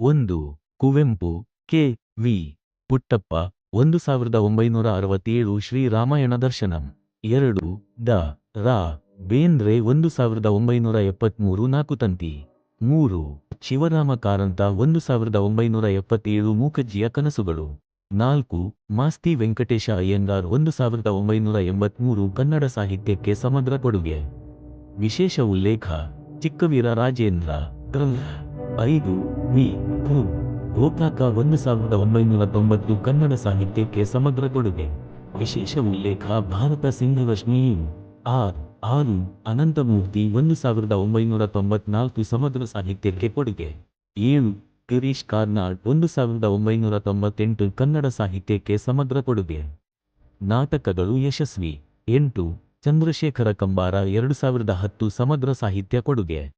ಒಂದು, Kuvempu, K. V. Puttappa, ಒಂದು ಸಾವಿರದ ಒಂಬೈನೂರ ಅರವತ್ತೇಳು ಶ್ರೀರಾಮಾಯಣ ದರ್ಶನಂ. ಎರಡು ದ ರಾ. ಬೇಂದ್ರೆ, ಒಂದು ಸಾವಿರದ ಒಂಬೈನೂರ ಎಪ್ಪತ್ಮೂರು ನಾಕುತಂತಿ ಮೂರು, ಶಿವರಾಮ ಕಾರಂತ, ಒಂದು ಸಾವಿರದ ಒಂಬೈನೂರ ಎಪ್ಪತ್ತೇಳು ಮೂಕಜ್ಜಿಯ ಕನಸುಗಳು. ನಾಲ್ಕು, ಮಾಸ್ತಿ ವೆಂಕಟೇಶ ಅಯ್ಯಂಗಾರ್, ಒಂದು ಸಾವಿರದ ಒಂಬೈನೂರ ಎಂಬತ್ಮೂರು ಕನ್ನಡ ಸಾಹಿತ್ಯಕ್ಕೆ ಸಮಗ್ರ ಕೊಡುಗೆ. ವಿಶೇಷ ಉಲ್ಲೇಖ, ಚಿಕ್ಕವೀರ ರಾಜೇಂದ್ರ. ಐದು ವಿ ಹು ಗೋಕಾಕ ಒಂದು ಸಾವಿರದ ಒಂಬೈನೂರ ತೊಂಬತ್ತು ಕನ್ನಡ ಸಾಹಿತ್ಯಕ್ಕೆ ಸಮಗ್ರ ಕೊಡುಗೆ. ವಿಶೇಷ ಉಲ್ಲೇಖ ಭಾರತ ಸಿಂಹರಶ್ಮಿಯು ಆರ್. ಆರು ಅನಂತಮೂರ್ತಿ ಒಂದು ಸಾವಿರದ ಒಂಬೈನೂರ ತೊಂಬತ್ನಾಲ್ಕು ಸಮಗ್ರ ಸಾಹಿತ್ಯಕ್ಕೆ ಕೊಡುಗೆ. ಏಳು ಗಿರೀಶ್ ಕಾರ್ನಾಡ್ ಒಂದು ಸಾವಿರದ ಒಂಬೈನೂರ ತೊಂಬತ್ತೆಂಟು ಕನ್ನಡ ಸಾಹಿತ್ಯಕ್ಕೆ ಸಮಗ್ರ ಕೊಡುಗೆ. ನಾಟಕಗಳು ಯಶಸ್ವಿ. ಎಂಟು ಚಂದ್ರಶೇಖರ ಕಂಬಾರ ಎರಡು ಸಾವಿರದ ಹತ್ತು ಸಮಗ್ರ ಸಾಹಿತ್ಯ ಕೊಡುಗೆ.